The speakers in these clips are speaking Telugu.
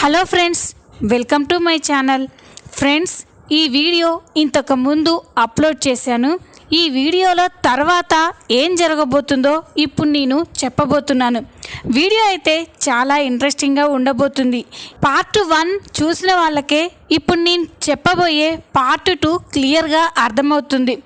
Hello friends welcome to my channel friends ఈ వీడియో ఇంతకు ముందు అప్లోడ్ చేశాను. ఈ వీడియోలో తర్వాత ఏం జరగబోతుందో ఇప్పుడు నేను చెప్పబోతున్నాను. వీడియో అయితే చాలా ఇంట్రెస్టింగ్గా ఉండబోతుంది. పార్ట్ వన్ చూసిన వాళ్ళకే ఇప్పుడు నేను చెప్పబోయే పార్ట్ టూ క్లియర్గా అర్థమవుతుంది.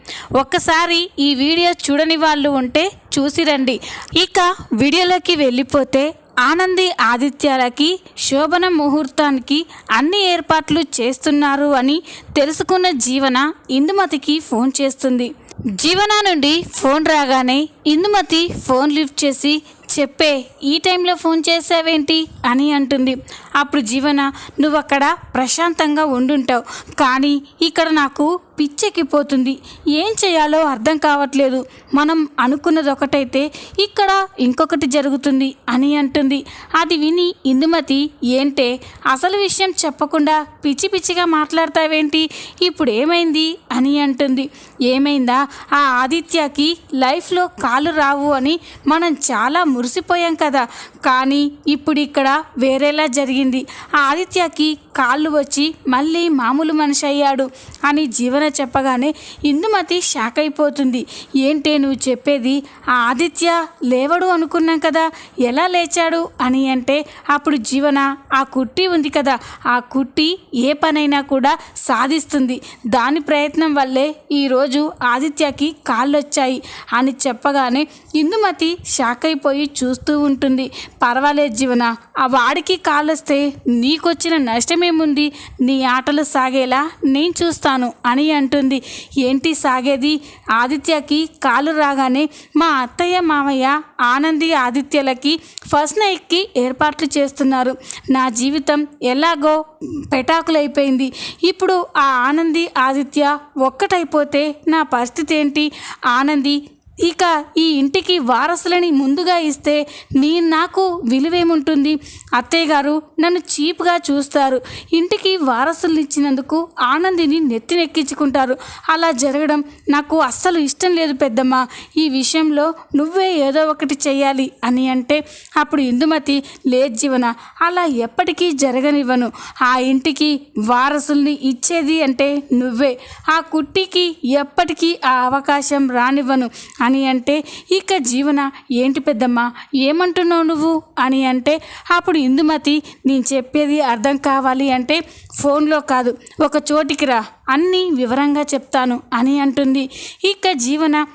ఒక్కసారి ఈ వీడియో చూడని వాళ్ళు ఉంటే చూసి రండి. ఇక వీడియోలోకి వెళ్ళిపోతే ఆనంది ఆదిత్యాలకి శోభన ముహూర్తానికి అన్ని ఏర్పాట్లు చేస్తున్నారు అని తెలుసుకున్న జీవన ఇందుమతికి ఫోన్ చేస్తుంది. జీవన నుండి ఫోన్ రాగానే ఇందుమతి ఫోన్ లిఫ్ట్ చేసి చెప్పే ఈ టైంలో ఫోన్ చేసావేంటి అని అంటుంది. అప్పుడు జీవన నువ్వు అక్కడ ప్రశాంతంగా ఉండుంటావు కానీ ఇక్కడ నాకు పిచ్చెక్కిపోతుంది. ఏం చేయాలో అర్థం కావట్లేదు. మనం అనుకున్నది ఒకటైతే ఇక్కడ ఇంకొకటి జరుగుతుంది అని అంటుంది. అది విని ఇందుమతి ఏంటే అసలు విషయం చెప్పకుండా పిచ్చి పిచ్చిగా మాట్లాడతావేంటి? ఇప్పుడు ఏమైంది? అని అంటుంది. ఏమైందా? ఆ ఆదిత్యకి లైఫ్లో కాలు రావు అని మనం చాలా మురిసిపోయాం కదా. కానీ ఇప్పుడు ఇక్కడ వేరేలా జరిగింది. ఆ ఆదిత్యకి కాళ్ళు వచ్చి మళ్ళీ మామూలు మనిషి అయ్యాడు అని జీవన చెప్పగానే ఇందుమతి షాక్ అయిపోతుంది. ఏంటే నువ్వు చెప్పేది? ఆ ఆదిత్య లేవడు అనుకున్నాం కదా. ఎలా లేచాడు అని అంటే అప్పుడు జీవన ఆ కుట్టి ఉంది కదా. ఆ కుట్టి ఏ పనైనా కూడా సాధిస్తుంది. దాని ప్రయత్నం వల్లే ఈరోజు ఆదిత్యకి కాళ్ళు వచ్చాయి అని చెప్పగానే ఇందుమతి షాక్ అయిపోయి చూస్తూ ఉంటుంది. పర్వాలేదు జీవన ఆ వాడికి కాలుస్తే నీకొచ్చిన నష్టమేముంది? నీ ఆటలు సాగేలా నేను చూస్తాను అని అంటుంది. ఏంటి సాగేది? ఆదిత్యకి కాలు రాగానే మా అత్తయ్య మామయ్య ఆనంది ఆదిత్యలకి ఫస్ట్ నైట్కి ఏర్పాట్లు చేస్తున్నారు. నా జీవితం ఎలాగో పెటాకులైపోయింది. ఇప్పుడు ఆ ఆనంది ఆదిత్య ఒక్కటైపోతే నా పరిస్థితి ఏంటి? ఆనంది ఇక ఈ ఇంటికి వారసులని ముందుగా ఇస్తే నీ నాకు విలువేముంటుంది? అత్తయ్య గారు నన్ను చీప్గా చూస్తారు. ఇంటికి వారసులు ఇచ్చినందుకు ఆనందిని నెత్తినెక్కించుకుంటారు. అలా జరగడం నాకు అస్సలు ఇష్టం లేదు పెద్దమ్మ. ఈ విషయంలో నువ్వే ఏదో ఒకటి చేయాలి అని అంటే అప్పుడు ఇందుమతి లేదు జీవన అలా ఎప్పటికీ జరగనివ్వను. ఆ ఇంటికి వారసుల్ని ఇచ్చేది అంటే నువ్వే. ఆ కుట్టికి ఎప్పటికీ ఆ అవకాశం రానివ్వను. అని అంటే ఇక జీవన ఏంటి పెద్దమ్మ? ఏమంటున్నావు నువ్వు? అని అంటే అప్పుడు ఇందుమతి నేను చెప్పేది అర్థం కావాలి అంటే ఫోన్లో కాదు ఒక చోటికి రా అన్నీ వివరంగా చెప్తాను అని అంటుంది. ఇక జీవన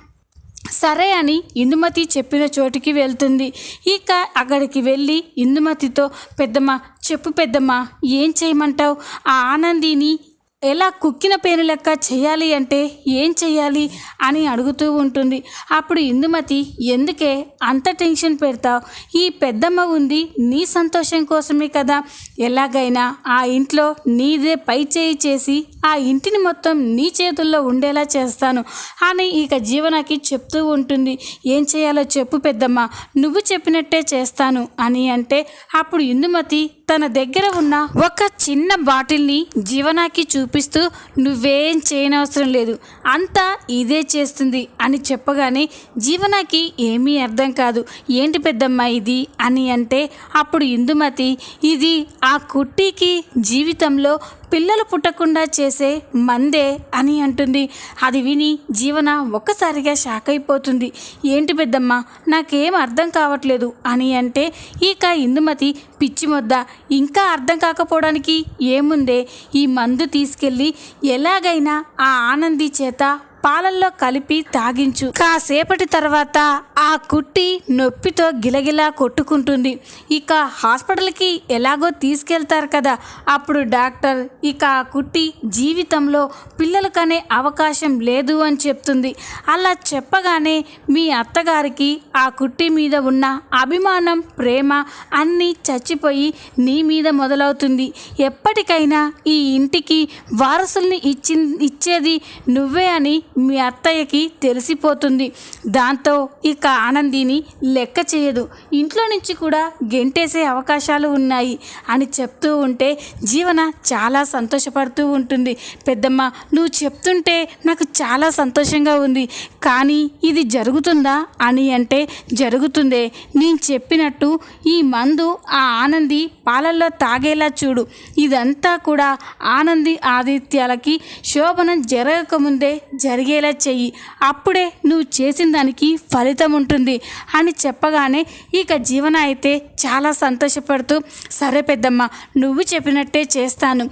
సరే అని ఇందుమతి చెప్పిన చోటికి వెళ్తుంది. ఇక అక్కడికి వెళ్ళి ఇందుమతితో పెద్దమ్మ చెప్పు పెద్దమ్మ ఏం చేయమంటావు? ఆ ఆనందిని ఎలా కుక్కిన పేను లెక్క చేయాలి అంటే ఏం చేయాలి అని అడుగుతూ ఉంటుంది. అప్పుడు ఇందుమతి ఎందుకే అంత టెన్షన్ పెడతావు? ఈ పెద్దమ్మ ఉంది నీ సంతోషం కోసమే కదా. ఎలాగైనా ఆ ఇంట్లో నీదే పై చేయి చేసి ఆ ఇంటిని మొత్తం నీ చేతుల్లో ఉండేలా చేస్తాను అని ఇక జీవనకి చెప్తూ ఉంటుంది. ఏం చేయాలో చెప్పు పెద్దమ్మ నువ్వు చెప్పినట్టే చేస్తాను అని అంటే అప్పుడు ఇందుమతి తన దగ్గర ఉన్న ఒక చిన్న బాటిల్ని జీవనాకి చూపిస్తూ నువ్వేం చేయనవసరం లేదు అంతా ఇదే చేస్తుంది అని చెప్పగానే జీవనాకి ఏమీ అర్థం కాదు. ఏంటి పెద్దమ్మ ఇది అని అంటే అప్పుడు ఇందుమతి ఇది ఆ కుట్టికి జీవితంలో పిల్లలు పుట్టకుండా చేసే మందే అని అంటుంది. అది విని జీవన ఒక్కసారిగా షాక్ అయిపోతుంది. ఏంటి పెద్దమ్మ నాకేం అర్థం కావట్లేదు అని అంటే ఇక ఇందుమతి పిచ్చిమొద్ద ఇంకా అర్థం కాకపోవడానికి ఏముందే? ఈ మందు తీసుకెళ్ళి ఎలాగైనా ఆ ఆనంది చేత పాలల్లో కలిపి తాగించు. కాసేపటి తర్వాత ఆ కుట్టి నొప్పితో గిలగిలా కొట్టుకుంటుంది. ఇక హాస్పిటల్కి ఎలాగో తీసుకెళ్తారు కదా. అప్పుడు డాక్టర్ ఇక ఆ కుట్టి జీవితంలో పిల్లలు కనే అవకాశం లేదు అని చెప్తుంది. అలా చెప్పగానే మీ అత్తగారికి ఆ కుట్టి మీద ఉన్న అభిమానం ప్రేమ అన్నీ చచ్చిపోయి నీ మీద మొదలవుతుంది. ఎప్పటికైనా ఈ ఇంటికి వారసుల్ని ఇచ్చి ఇచ్చేది నువ్వే అని మీ అత్తయ్యకి తెలిసిపోతుంది. దాంతో ఇక ఆనందిని లెక్క చేయదు. ఇంట్లో నుంచి కూడా గెంటేసే అవకాశాలు ఉన్నాయి అని చెప్తూ ఉంటే జీవన చాలా సంతోషపడుతూ ఉంటుంది. పెద్దమ్మ నువ్వు చెప్తుంటే నాకు చాలా సంతోషంగా ఉంది. కానీ ఇది జరుగుతుందా అని అంటే జరుగుతుందే. నేను చెప్పినట్టు ఈ మందు ఆ ఆనంది పాలల్లో తాగేలా చూడు. ఇదంతా కూడా ఆనంది ఆదిత్యాలకి శోభనం జరగకముందే జరిగేలా చెయ్యి. అప్పుడే నువ్వు చేసిన దానికి ఫలితం ఉంటుంది అని చెప్పగానే ఇక జీవన అయితే చాలా సంతోషపడుతూ సరే పెద్దమ్మ నువ్వు చెప్పినట్టే చేస్తాను.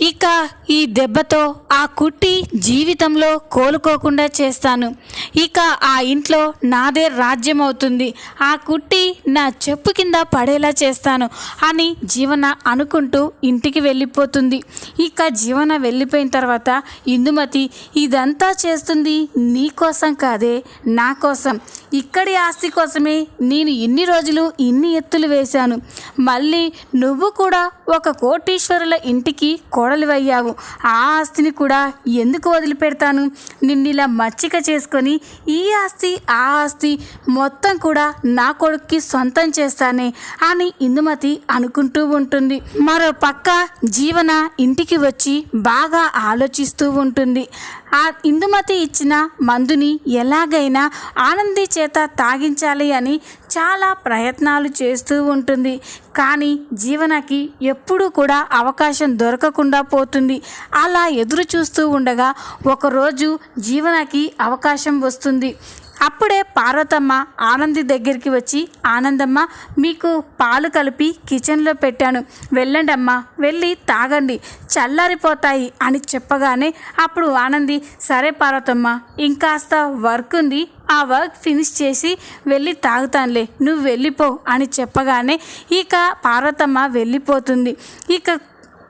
ఇక ఈ దెబ్బతో ఆ కుట్టి జీవితంలో కోలుకోకుండా చేస్తాను. ఇక ఆ ఇంట్లో నాదే రాజ్యం అవుతుంది ఆ కుట్టి నా చెప్పు కింద పడేలా చేస్తాను అని జీవన అనుకుంటూ ఇంటికి వెళ్ళిపోతుంది. ఇక జీవన వెళ్ళిపోయిన తర్వాత ఇందుమతి ఇదంతా చేస్తుంది నీ కోసం కాదే నా కోసం. ఇక్కడి ఆస్తి కోసమే నేను ఇన్ని రోజులు ఇన్ని ఎత్తులు వేశాను. మళ్ళీ నువ్వు కూడా ఒక కోటీశ్వరుల ఇంటికి కోడలివయ్యావు. ఆ ఆస్తిని కూడా ఎందుకు వదిలిపెడతాను? నిన్నిలా మచ్చిక చేసుకొని ఈ ఆస్తి ఆ ఆస్తి మొత్తం కూడా నా కొడుక్కి సొంతం చేస్తానే అని ఇందుమతి అనుకుంటూ ఉంటుంది. మరో పక్క జీవన ఇంటికి వచ్చి బాగా ఆలోచిస్తూ ఉంటుంది. ఆ ఇందుమతి ఇచ్చిన మందుని ఎలాగైనా ఆనంది చేత తాగించాలి అని చాలా ప్రయత్నాలు చేస్తూ ఉంటుంది. కానీ జీవనకి ఎప్పుడూ కూడా అవకాశం దొరకకుండా పోతుంది. అలా ఎదురు చూస్తూ ఉండగా ఒకరోజు జీవనకి అవకాశం వస్తుంది. అప్పుడే పార్వతమ్మ ఆనంది దగ్గరికి వచ్చి ఆనందమ్మ మీకు పాలు కలిపి కిచెన్లో పెట్టాను. వెళ్ళండి అమ్మ వెళ్ళి తాగండి. చల్లారిపోతాయి అని చెప్పగానే అప్పుడు ఆనంది సరే పార్వతమ్మ ఇంకాస్త వర్క్ ఉంది. ఆ వర్క్ ఫినిష్ చేసి వెళ్ళి తాగుతానులే నువ్వు వెళ్ళిపో అని చెప్పగానే ఇక పార్వతమ్మ వెళ్ళిపోతుంది. ఇక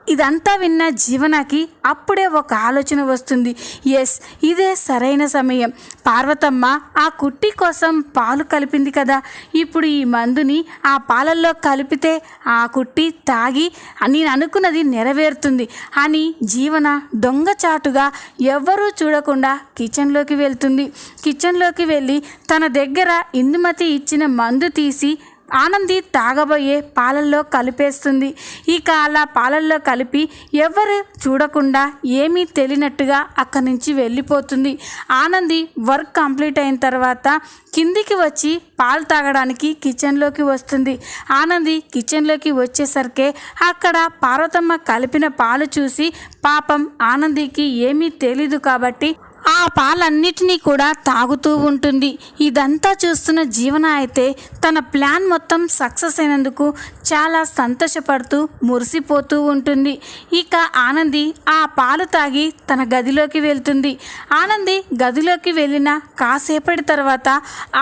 ఇదంతా విన్న జీవనకి అప్పుడే ఒక ఆలోచన వస్తుంది. ఎస్ ఇదే సరైన సమయం. పార్వతమ్మ ఆ కుట్టి కోసం పాలు కలిపింది కదా. ఇప్పుడు ఈ మందుని ఆ పాలల్లో కలిపితే ఆ కుట్టి తాగి నేను అనుకున్నది నెరవేరుతుంది అని జీవన దొంగచాటుగా ఎవ్వరూ చూడకుండా కిచెన్లోకి వెళ్తుంది. కిచెన్లోకి వెళ్ళి తన దగ్గర ఇందుమతి ఇచ్చిన మందు తీసి ఆనంది తాగబోయే పాలల్లో కలిపేస్తుంది. ఇక అలా పాలల్లో కలిపి ఎవరు చూడకుండా ఏమీ తెలియనట్టుగా అక్కడి నుంచి వెళ్ళిపోతుంది. ఆనంది వర్క్ కంప్లీట్ అయిన తర్వాత కిందికి వచ్చి పాలు తాగడానికి కిచెన్లోకి వస్తుంది. ఆనంది కిచెన్లోకి వచ్చేసరికి అక్కడ పార్వతమ్మ కలిపిన పాలు చూసి పాపం ఆనందికి ఏమీ తెలీదు కాబట్టి ఆ పాలన్నిటినీ కూడా తాగుతూ ఉంటుంది. ఇదంతా చూస్తున్న జీవన అయితే తన ప్లాన్ మొత్తం సక్సెస్ అయినందుకు చాలా సంతోషపడుతూ మురిసిపోతూ ఉంటుంది. ఇక ఆనంది ఆ పాలు తాగి తన గదిలోకి వెళ్తుంది. ఆనంది గదిలోకి వెళ్ళిన కాసేపటి తర్వాత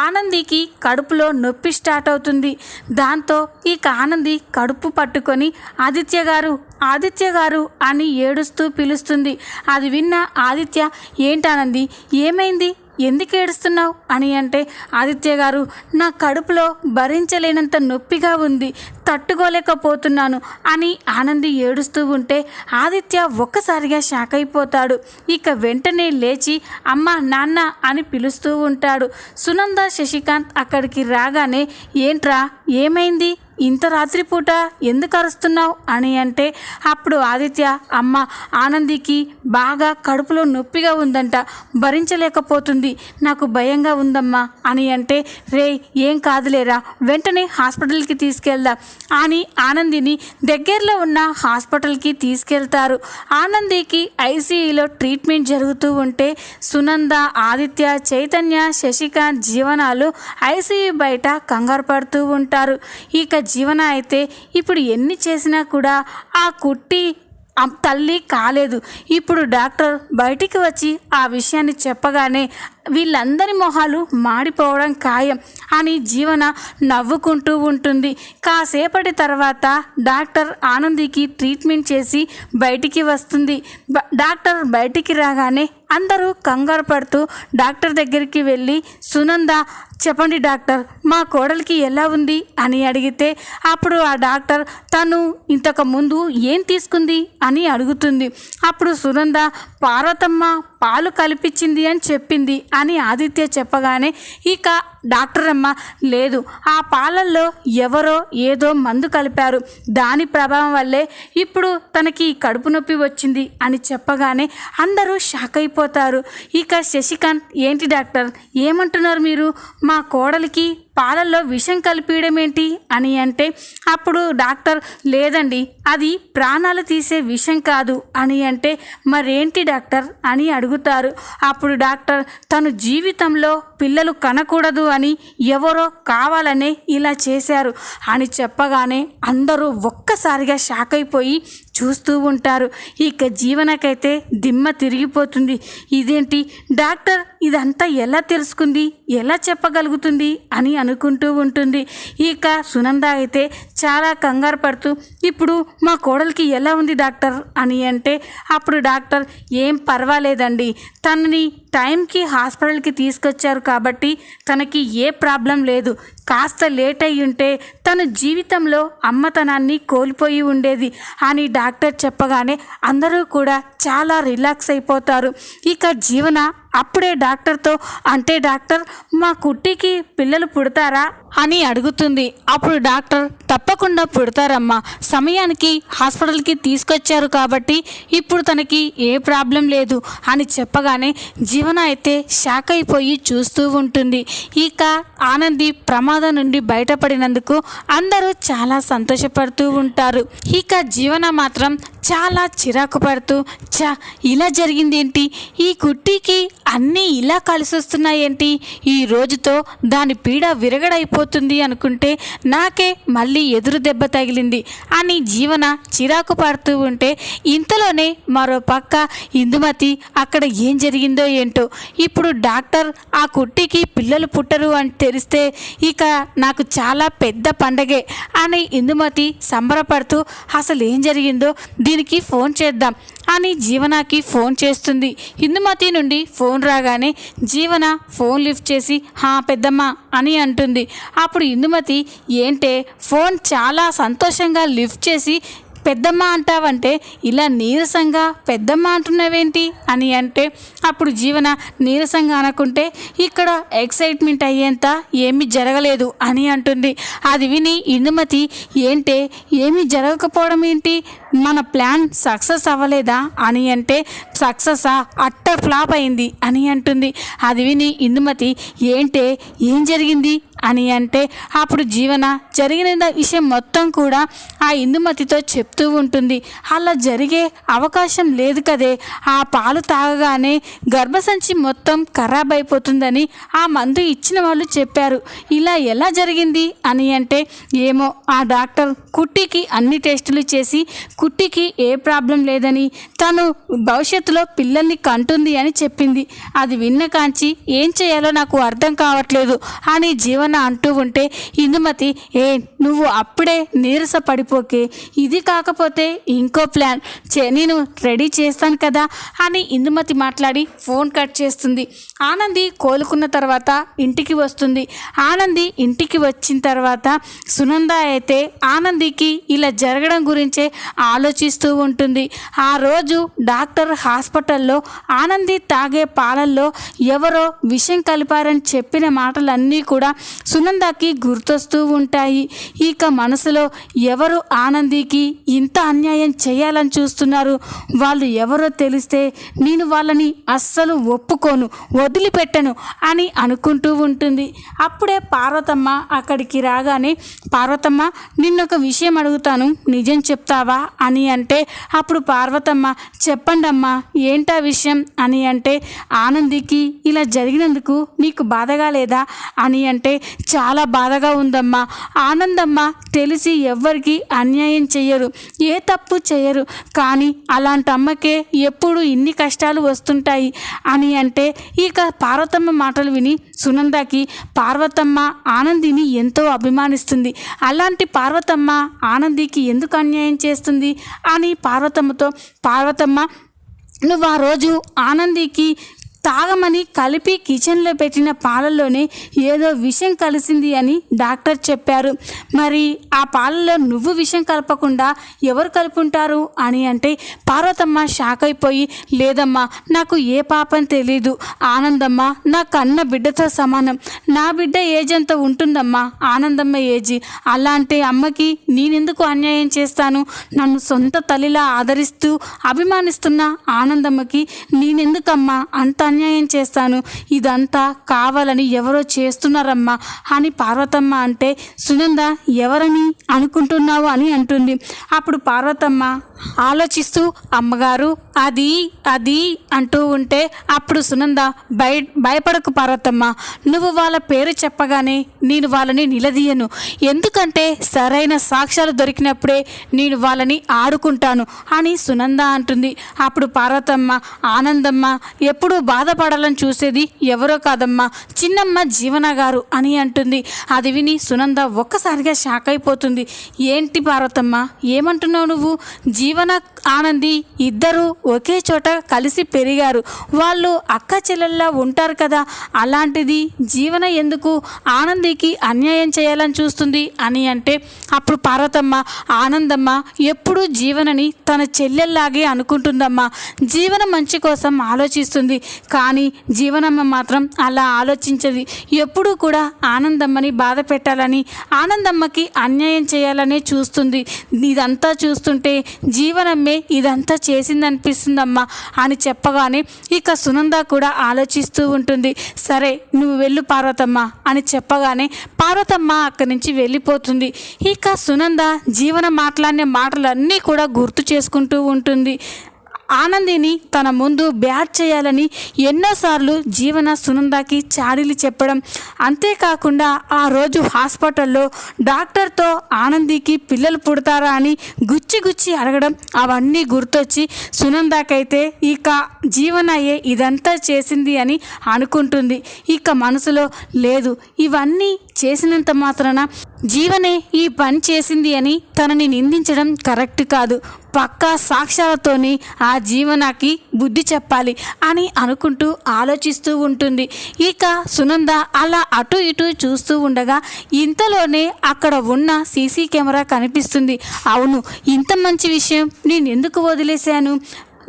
ఆనందికి కడుపులో నొప్పి స్టార్ట్ అవుతుంది. దాంతో ఇక ఆనంది కడుపు పట్టుకొని ఆదిత్య గారు ఆదిత్య గారు అని ఏడుస్తూ పిలుస్తుంది. అది విన్న ఆదిత్య ఏంటానంది? ఏమైంది? ఎందుకు ఏడుస్తున్నావు? అని అంటే ఆదిత్య గారు నా కడుపులో భరించలేనంత నొప్పిగా ఉంది. తట్టుకోలేకపోతున్నాను అని ఆనంది ఏడుస్తూ ఉంటే ఆదిత్య ఒక్కసారిగా షాక్ అయిపోతాడు. ఇక వెంటనే లేచి అమ్మ నాన్న అని పిలుస్తూ ఉంటాడు. సునంద శశికాంత్ అక్కడికి రాగానే ఏంట్రా ఏమైంది? ఇంత రాత్రిపూట ఎందుకు అరుస్తున్నావు? అని అంటే అప్పుడు ఆదిత్య అమ్మ ఆనందికి బాగా కడుపులో నొప్పిగా ఉందంట భరించలేకపోతుంది నాకు భయంగా ఉందమ్మా అని అంటే రే ఏం కాదులేరా వెంటనే హాస్పిటల్కి తీసుకెళ్దాం అని ఆనందిని దగ్గరలో ఉన్న హాస్పిటల్కి తీసుకెళ్తారు. ఆనందికి ఐసీఈలో ట్రీట్మెంట్ జరుగుతూ ఉంటే సునంద ఆదిత్య చైతన్య శశికాంత్ జీవనాలు ఐసీయూ బయట కంగారు పడుతూ ఉంటారు. ఇక జీవన అయితే ఇప్పుడు ఎన్ని చేసినా కూడా ఆ కుట్టి తల్లి కాలేదు. ఇప్పుడు డాక్టర్ బయటికి వచ్చి ఆ విషయాన్ని చెప్పగానే వీళ్ళందరి మొహాలు మాడిపోవడం ఖాయం అని జీవన నవ్వుకుంటూ ఉంటుంది. కాసేపటి తర్వాత డాక్టర్ ఆనందికి ట్రీట్మెంట్ చేసి బయటికి వస్తుంది. డాక్టర్ బయటికి రాగానే అందరూ కంగారు పడుతూ డాక్టర్ దగ్గరికి వెళ్ళి సునంద చెప్పండి డాక్టర్ మా కోడలికి ఎలా ఉంది? అని అడిగితే అప్పుడు ఆ డాక్టర్ తను ఇంతకు ముందు ఏం తీసుకుంది? అని అడుగుతుంది. అప్పుడు సునంద పార్వతమ్మ పాలు కలిపించింది అని చెప్పింది. అని ఆదిత్య చెప్పగానే ఇక డాక్టర్ అమ్మ లేదు ఆ పాలల్లో ఎవరో ఏదో మందు కలిపారు. దాని ప్రభావం వల్లే ఇప్పుడు తనకి కడుపు నొప్పి వచ్చింది అని చెప్పగానే అందరూ షాక్ అయిపోతారు. ఇక శశికాంత్ ఏంటి డాక్టర్ ఏమంటున్నారు మీరు? మా కోడలికి పాలల్లో విషం కలిపియడం ఏంటి అని అంటే అప్పుడు డాక్టర్ లేదండి అది ప్రాణాలు తీసే విషం కాదు అని అంటే మరేంటి డాక్టర్? అని అడుగుతారు. అప్పుడు డాక్టర్ తను జీవితంలో పిల్లలు కనకూడదు అని ఎవరో కావాలనే ఇలా చేశారు అని చెప్పగానే అందరూ ఒక్కసారిగా షాక్ అయిపోయి చూస్తూ ఉంటారు. ఇక జీవనకైతే దిమ్మ తిరిగిపోతుంది. ఇదేంటి? డాక్టర్ ఇదంతా ఎలా తెలుసుకుంది? ఎలా చెప్పగలుగుతుంది? అని అనుకుంటూ ఉంటుంది. ఇక సునంద అయితే చాలా కంగారు పడుతూ ఇప్పుడు మా కోడలికి ఎలా ఉంది డాక్టర్? అని అంటే అప్పుడు డాక్టర్ ఏం పర్వాలేదండి. తనని టైంకి హాస్పిటల్కి తీసుకొచ్చారు కాబట్టి తనకి ఏ ప్రాబ్లం లేదు. కాస్త లేట్ అయి ఉంటే తను జీవితంలో అమ్మతనాన్ని కోల్పోయి ఉండేది అని డాక్టర్ చెప్పగానే అందరూ కూడా చాలా రిలాక్స్ అయిపోతారు. ఇక జీవన అప్పుడే డాక్టర్తో అంటే డాక్టర్ మా కుట్టికి పిల్లలు పుడతారా? అని అడుగుతుంది. అప్పుడు డాక్టర్ తప్పకుండా పుడతారమ్మా. సమయానికి హాస్పిటల్కి తీసుకొచ్చారు కాబట్టి ఇప్పుడు తనకి ఏ ప్రాబ్లం లేదు అని చెప్పగానే జీవన అయితే షాక్ అయిపోయి చూస్తూ ఉంటుంది. ఇక ఆనంది ప్రమాదం నుండి బయటపడినందుకు అందరూ చాలా సంతోషపడుతూ ఉంటారు. ఇక జీవన మాత్రం చాలా చిరాకు పడుతూ చా ఇలా జరిగింది ఏంటి ఈ కుట్టికి అన్నీ ఇలా కలిసి వస్తున్నాయేంటి ఈ రోజుతో దాని పీడ అయిపోతుంది అనుకుంటే నాకే మళ్ళీ ఎదురు దెబ్బ తగిలింది అని జీవన చిరాకు పడుతూ ఉంటే ఇంతలోనే మరో పక్క ఇందుమతి అక్కడ ఏం జరిగిందో ఏంటో. ఇప్పుడు డాక్టర్ ఆ కుట్టికి పిల్లలు పుట్టరు అని తెలిస్తే ఇక నాకు చాలా పెద్ద పండగే అని ఇందుమతి సంబరపడుతూ అసలు ఏం జరిగిందో? దీనికి ఫోన్ చేద్దాం. అని జీవనకి ఫోన్ చేస్తుంది. హిందుమతి నుండి ఫోన్ రాగానే జీవన ఫోన్ లిఫ్ట్ చేసి హా పెద్దమ్మ అని అంటుంది. అప్పుడు ఇందుమతి ఏంటే ఫోన్ చాలా సంతోషంగా లిఫ్ట్ చేసి పెద్దమ్మ అంటావంటే ఇలా నీరసంగా పెద్దమ్మ అంటున్నావేంటి? అని అంటే అప్పుడు జీవన నీరసంగా అనుకుంటే ఇక్కడ ఎక్సైట్మెంట్ అయ్యేంత ఏమీ జరగలేదు అని అంటుంది. అది విని ఇందుమతి ఏంటే ఏమీ జరగకపోవడం ఏంటి? మన ప్లాన్ సక్సెస్ అవ్వలేదా? అని అంటే సక్సెసా అట్ట ఫ్లాప్ అయింది అని అంటుంది. అది విని ఇందుమతి ఏంటే ఏం జరిగింది? అని అంటే అప్పుడు జీవన జరిగిన విషయం మొత్తం కూడా ఆ ఇందుమతితో చెప్తూ ఉంటుంది. అలా జరిగే అవకాశం లేదు కదే. ఆ పాలు తాగగానే గర్భసంచి మొత్తం ఖరాబ్ అయిపోతుందని ఆ మందు ఇచ్చిన వాళ్ళు చెప్పారు. ఇలా ఎలా జరిగింది? అని అంటే ఏమో ఆ డాక్టర్ కుట్టికి అన్ని టెస్టులు చేసి కుట్టికి ఏ ప్రాబ్లం లేదని తను భవిష్యత్తులో పిల్లల్ని కంటుంది అని చెప్పింది. అది విన్న కాంచి ఏం చేయాలో నాకు అర్థం కావట్లేదు అని జీవన అంటూ ఉంటే ఇందుమతి ఏ నువ్వు అప్పుడే నీరస పడిపోకే ఇది కాకపోతే ఇంకో ప్లాన్. చే నేను రెడీ చేస్తాను కదా అని ఇందుమతి మాట్లాడి ఫోన్ కట్ చేస్తుంది. ఆనంది కోలుకున్న తర్వాత ఇంటికి వస్తుంది. ఆనంది ఇంటికి వచ్చిన తర్వాత సునంద అయితే ఆనందికి ఇలా జరగడం గురించే ఆలోచిస్తూ ఉంటుంది. ఆ రోజు డాక్టర్ హాస్పిటల్లో ఆనంది తాగే పాలల్లో ఎవరో విషం కలిపారని చెప్పిన మాటలన్నీ కూడా సునందకి గుర్తొస్తూ ఉంటాయి. ఇక మనసులో ఎవరు ఆనందికి ఇంత అన్యాయం చేయాలని చూస్తున్నారు. వాళ్ళు ఎవరో తెలిస్తే నేను వాళ్ళని అస్సలు ఒప్పుకోను వదిలిపెట్టను అని అనుకుంటూ ఉంటుంది. అప్పుడే పార్వతమ్మ అక్కడికి రాగానే పార్వతమ్మ నిన్నొక విషయం అడుగుతాను. నిజం చెప్తావా? అని అంటే అప్పుడు పార్వతమ్మ చెప్పండమ్మా ఏంటా విషయం? అని అంటే ఆనందికి ఇలా జరిగినందుకు నీకు బాధగా లేదా? అని అంటే చాలా బాధగా ఉందమ్మా. ఆనందమ్మ తెలిసి ఎవ్వరికి అన్యాయం చెయ్యరు. ఏ తప్పు చేయరు. కానీ అలాంటి అమ్మకే ఎప్పుడు ఇన్ని కష్టాలు వస్తుంటాయి అని అంటే ఇక పార్వతమ్మ మాటలు విని సునందకి పార్వతమ్మ ఆనందిని ఎంతో అభిమానిస్తుంది. అలాంటి పార్వతమ్మ ఆనందికి ఎందుకు అన్యాయం చేస్తుంది? అని పార్వతమ్మతో పార్వతమ్మ నువ్వు ఆ రోజు ఆనందికి తాగమని కలిపి కిచెన్లో పెట్టిన పాలల్లోనే ఏదో విషం కలిసింది అని డాక్టర్ చెప్పారు. మరి ఆ పాలలో నువ్వు విషం కలపకుండా ఎవరు కలుపుంటారు అని అంటే పార్వతమ్మ షాక్ అయిపోయి లేదమ్మా నాకు ఏ పాపం తెలీదు. ఆనందమ్మ నా కన్న బిడ్డతో సమానం. నా బిడ్డ ఏజ్ అంత ఉంటుందమ్మా ఆనందమ్మ ఏజీ. అలాంటి అమ్మకి నేనెందుకు అన్యాయం చేస్తాను? నన్ను సొంత తల్లిలా ఆదరిస్తూ అభిమానిస్తున్న ఆనందమ్మకి నేనెందుకమ్మా అంత అన్యాయం చేస్తాను. ఇదంతా కావాలని ఎవరో చేస్తున్నారమ్మా అని పార్వతమ్మ అంటే సునంద ఎవరని అనుకుంటున్నావు? అని అంటుంది. అప్పుడు పార్వతమ్మ ఆలోచిస్తూ అమ్మగారు అది అది అంటూ ఉంటే అప్పుడు సునంద భయ భయపడకు పార్వతమ్మ నువ్వు వాళ్ళ పేరు చెప్పగానే నేను వాళ్ళని నిలదీయను. ఎందుకంటే సరైన సాక్ష్యాలు దొరికినప్పుడే నేను వాళ్ళని ఆడుకుంటాను అని సునంద అంటుంది. అప్పుడు పార్వతమ్మ ఆనందమ్మ ఎప్పుడూ బాధపడాలని చూసేది ఎవరో కాదమ్మా చిన్నమ్మ జీవన గారు అని అంటుంది. అది విని సునంద ఒక్కసారిగా షాక్ అయిపోతుంది. ఏంటి పార్వతమ్మ ఏమంటున్నావు నువ్వు? జీ జీవన ఆనంది ఇద్దరు ఒకే చోట కలిసి పెరిగారు. వాళ్ళు అక్క చెల్లెల్లా ఉంటారు కదా అలాంటిది జీవన ఎందుకు ఆనందికి అన్యాయం చేయాలని చూస్తుంది అని అంటే అప్పుడు పార్వతమ్మ ఆనందమ్మ ఎప్పుడూ జీవనని తన చెల్లెల్లాగే అనుకుంటుందమ్మా. జీవన మంచి కోసం ఆలోచిస్తుంది కానీ జీవనమ్మ మాత్రం అలా ఆలోచించది. ఎప్పుడూ కూడా ఆనందమ్మని బాధ పెట్టాలని ఆనందమ్మకి అన్యాయం చేయాలనే చూస్తుంది. ఇదంతా చూస్తుంటే జీ జీవనమ్మే ఇదంతా చేసిందనిపిస్తుందమ్మా అని చెప్పగానే ఇక సునంద కూడా ఆలోచిస్తూ ఉంటుంది. సరే నువ్వు వెళ్ళు పార్వతమ్మ అని చెప్పగానే పార్వతమ్మ అక్కడి నుంచి వెళ్ళిపోతుంది. ఇక సునంద జీవన మాట్లాడిన మాటలన్నీ కూడా గుర్తు చేసుకుంటూ ఉంటుంది. ఆనందిని తన ముందు బ్యాట్ చేయాలని ఎన్నోసార్లు జీవన సునందాకి చాడీలు చెప్పడం. అంతేకాకుండా ఆ రోజు హాస్పిటల్లో డాక్టర్తో ఆనందికి పిల్లలు పుడతారా అని గుచ్చి గుచ్చి అడగడం అవన్నీ గుర్తొచ్చి సునందాకైతే ఇక జీవనయ్యే ఇదంతా చేసింది అని అనుకుంటుంది. ఇక మనసులో లేదు ఇవన్నీ చేసినంత మాత్రాన జీవనే ఈ పని చేసింది అని తనని నిందించడం కరెక్ట్ కాదు. పక్కా సాక్ష్యాలతోని ఆ జీవనకి బుద్ధి చెప్పాలి అని అనుకుంటూ ఆలోచిస్తూ ఉంటుంది. ఇక సునంద అలా అటు ఇటు చూస్తూ ఉండగా ఇంతలోనే అక్కడ ఉన్న సీసీ కెమెరా కనిపిస్తుంది. అవును ఇంత మంచి విషయం నేను ఎందుకు వదిలేశాను?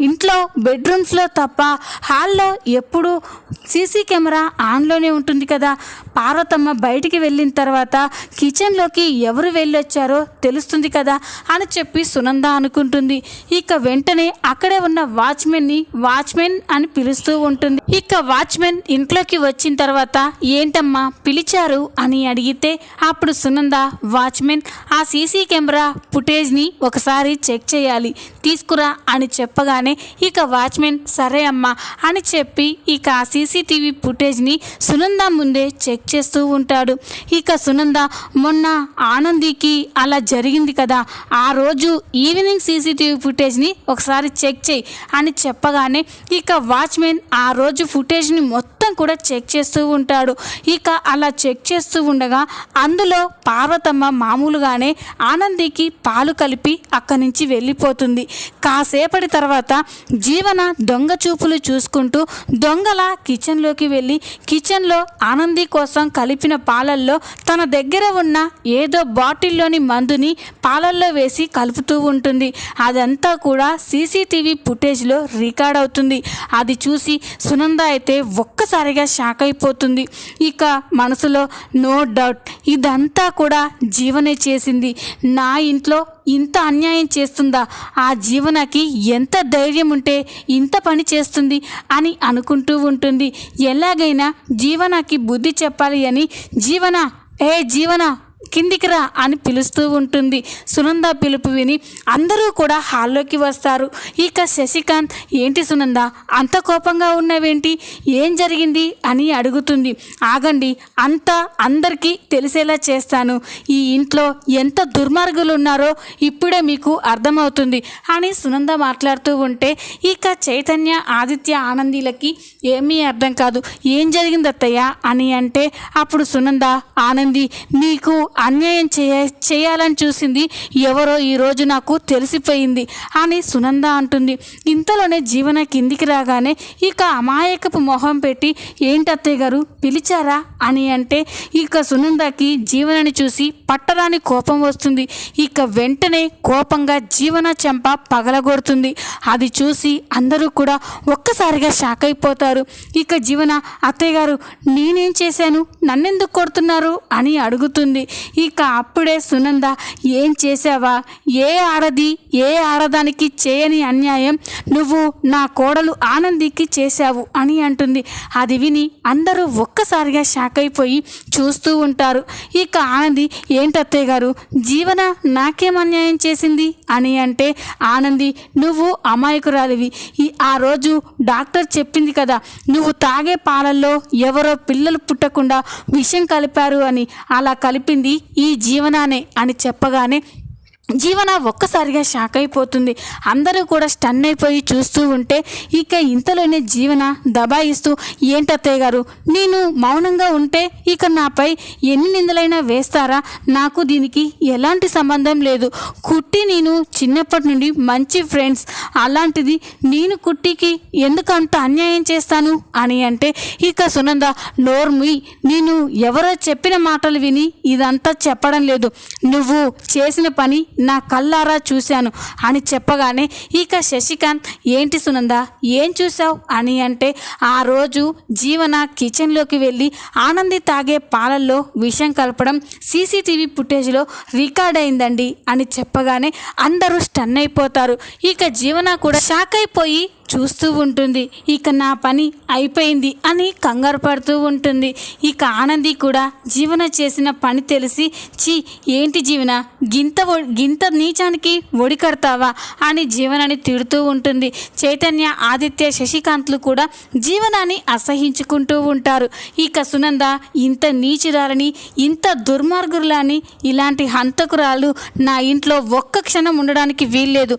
ఇంట్లో బెడ్రూమ్స్లో తప్ప హాల్లో ఎప్పుడు సీసీ కెమెరా ఆన్లోనే ఉంటుంది కదా. పార్వతమ్మ బయటికి వెళ్ళిన తర్వాత కిచెన్లోకి ఎవరు వెళ్ళొచ్చారో తెలుస్తుంది కదా అని చెప్పి సునంద అనుకుంటుంది. ఇక వెంటనే అక్కడే ఉన్న వాచ్మెన్ని వాచ్మెన్ అని పిలుస్తూ ఉంటుంది. ఇక వాచ్మెన్ ఇంట్లోకి వచ్చిన తర్వాత ఏంటమ్మా పిలిచారు? అని అడిగితే అప్పుడు సునంద వాచ్మెన్ ఆ సీసీ కెమెరా ఫుటేజ్ని ఒకసారి చెక్ చేయాలి తీసుకురా అని చెప్పగానే ఇక వాచ్మెన్ సరే అమ్మా అని చెప్పి ఇక ఆ సీసీటీవీ ఫుటేజ్ని సునంద ముందే చెక్ చేస్తూ ఉంటాడు. ఇక సునంద మొన్న ఆనందికి అలా జరిగింది కదా ఆ రోజు ఈవినింగ్ సీసీటీవీ ఫుటేజ్ని ఒకసారి చెక్ చేయి అని చెప్పగానే ఇక వాచ్మెన్ ఆ రోజు ఫుటేజ్ని మొత్తం మొత్తం కూడా చెక్ చేస్తూ ఉంటాడు. ఇక అలా చెక్ చేస్తూ ఉండగా అందులో పార్వతమ్మ మామూలుగానే ఆనందికి పాలు కలిపి అక్కడి నుంచి వెళ్ళిపోతుంది. కాసేపటి తర్వాత జీవన దొంగ చూపులు చూసుకుంటూ దొంగల కిచెన్లోకి వెళ్ళి కిచెన్లో ఆనంది కోసం కలిపిన పాలల్లో తన దగ్గర ఉన్న ఏదో బాటిల్లోని మందుని పాలల్లో వేసి కలుపుతూ ఉంటుంది. అదంతా కూడా సీసీటీవీ ఫుటేజ్లో రికార్డ్ అవుతుంది. అది చూసి సునంద అయితే ఒక్కసారిగా షాక్ అయిపోతుంది ఇక మనసులో నో డౌట్ ఇదంతా కూడా జీవనే చేసింది. నా ఇంట్లో ఇంత అన్యాయం చేస్తుందా? ఆ జీవనకి ఎంత ధైర్యం ఉంటే ఇంత పని చేస్తుంది అని అనుకుంటూ ఉంటుంది. ఎలాగైనా జీవనకి బుద్ధి చెప్పాలి అని జీవన ఏ జీవన? కిందికి రా అని పిలుస్తూ ఉంటుంది. సునంద పిలుపు విని అందరూ కూడా హాల్లోకి వస్తారు. ఇక శశికాంత్ ఏంటి సునంద అంత కోపంగా ఉన్నవేంటి? ఏం జరిగింది? అని అడుగుతుంది. ఆగండి అంతా అందరికీ తెలిసేలా చేస్తాను. ఈ ఇంట్లో ఎంత దుర్మార్గులు ఉన్నారో ఇప్పుడే మీకు అర్థమవుతుంది అని సునంద మాట్లాడుతూ ఉంటే ఇక చైతన్య ఆదిత్య ఆనందీలకి ఏమీ అర్థం కాదు. ఏం జరిగింది అత్తయ్య అని అంటే అప్పుడు సునంద ఆనంది నీకు అన్యాయం చేయ చేయాలని చూసింది. ఎవరో ఈరోజు నాకు తెలిసిపోయింది అని సునంద అంటుంది. ఇంతలోనే జీవన కిందికి రాగానే ఇక అమాయకపు మొహం పెట్టి ఏంటత్తయ్య గారు పిలిచారా? అని అంటే ఇక సునందకి జీవనని చూసి పట్టరాని కోపం వస్తుంది. ఇక వెంటనే కోపంగా జీవన చెంప పగలగొడుతుంది. అది చూసి అందరూ కూడా ఒక్కసారిగా షాక్ అయిపోతారు. ఇక జీవన అత్తయ్య గారు నేనేం చేశాను? నన్నెందుకు కొడుతున్నారు? అని అడుగుతుంది. ఇక అప్పుడే సునంద ఏం చేశావా ఏ ఆడది ఏ ఆడదానికి చేయని అన్యాయం? నువ్వు నా కోడలు ఆనందికి చేశావు అని అంటుంది. అది విని అందరూ ఒక్కసారిగా షాక్ అయిపోయి చూస్తూ ఉంటారు. ఇక ఆనంది ఏంటత్తయ్య గారు? జీవన నాకేం అన్యాయం చేసింది? అని అంటే ఆనంది నువ్వు అమాయకురాలివి. ఈ ఆ రోజు డాక్టర్ చెప్పింది కదా నువ్వు తాగే పాలల్లో ఎవరో పిల్లలు పుట్టకుండా విషం కలిపారు అని. అలా కలిపింది ఈ జీవనానే అని చెప్పగానే జీవన ఒక్కసారిగా షాక్ అయిపోతుంది. అందరూ కూడా స్టన్ అయిపోయి చూస్తూ ఉంటే ఇక ఇంతలోనే జీవన దబాయిస్తూ ఏంటత్తయ్య గారు నేను మౌనంగా ఉంటే ఇక నాపై ఎన్ని నిందలైనా వేస్తారా? నాకు దీనికి ఎలాంటి సంబంధం లేదు. కుట్టి నేను చిన్నప్పటి నుండి మంచి ఫ్రెండ్స్. అలాంటిది నేను కుట్టికి ఎందుకు అంత అన్యాయం చేస్తాను? అని అంటే ఇక సునంద నోర్మి నేను ఎవరో చెప్పిన మాటలు విని ఇదంతా చెప్పడం లేదు. నువ్వు చేసిన పని నా కల్లారా చూశాను అని చెప్పగానే ఇక శశికాంత్ ఏంటి సునంద? ఏం చూసావు అని అంటే ఆ రోజు జీవన కిచెన్లోకి వెళ్ళి ఆనంది తాగే పాలల్లో విషం కలపడం సీసీటీవీ ఫుటేజ్లో రికార్డ్ అయిందండి అని చెప్పగానే అందరూ స్టన్ అయిపోతారు. ఇక జీవన కూడా షాక్ అయిపోయి చూస్తూ ఉంటుంది. ఇక నా పని అయిపోయింది అని కంగారు పడుతూ ఉంటుంది. ఇక ఆనంది కూడా జీవన చేసిన పని తెలిసి చీ ఏంటి జీవన? గింత గింత నీచానికి ఒడికడతావా అని జీవనాన్ని తిడుతూ ఉంటుంది. చైతన్య ఆదిత్య శశికాంత్లు కూడా జీవనాన్ని అసహించుకుంటూ ఉంటారు. ఇక సునంద ఇంత నీచురాలని ఇంత దుర్మార్గురాలని ఇలాంటి హంతకురాలు నా ఇంట్లో ఒక్క క్షణం ఉండడానికి వీల్లేదు.